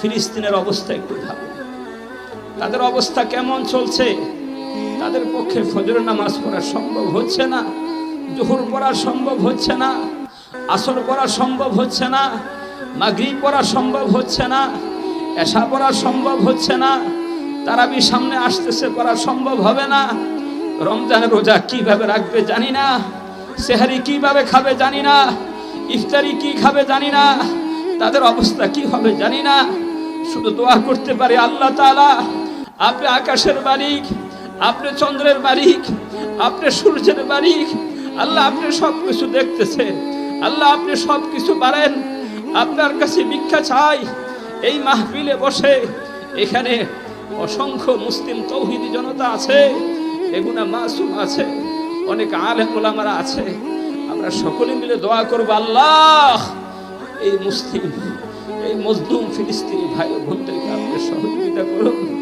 ফিলিস্তিনের অবস্থা একটু ভালো। তাদের অবস্থা কেমন চলছে? তাদের পক্ষে ফজর নামাজ পড়া সম্ভব হচ্ছে না, জোহর পড়া সম্ভব হচ্ছে না, আসর পড়া সম্ভব হচ্ছে না, মাগরিব পড়া সম্ভব হচ্ছে না, এশা পড়া সম্ভব হচ্ছে না, তারাবি সামনে আসতেছে পড়া সম্ভব হবে না, রমজান রোজা কীভাবে রাখবে জানি না, সেহারি কীভাবে খাবে জানি না, ইফতারি কি খাবে জানি না, তাদের অবস্থা কি হবে জানি না। শুধু দোয়া করতে পারে আল্লাহ তাআলা। আপনি আকাশের মালিক, আপনি চন্দ্রের মালিক, আপনি সূর্যের মালিক। আল্লাহ আপনি সব কিছু দেখতেছেন আল্লাহ আপনি সব কিছু পারেন আপনার কাছে ভিক্ষা চাই। এই মাহফিলে বসে এখানে অসংখ্য মুসলিম তৌহিদি জনতা আছে এগুনা মাসুম আছে, অনেক আলেম ওলামারা আছে। আমরা সকলে মিলে দোয়া করব, আল্লাহ এই মুসলিম এই মজলুম ফিলিস্তিনি ভাই বোনদেরকে আপনি সহযোগিতা করুন।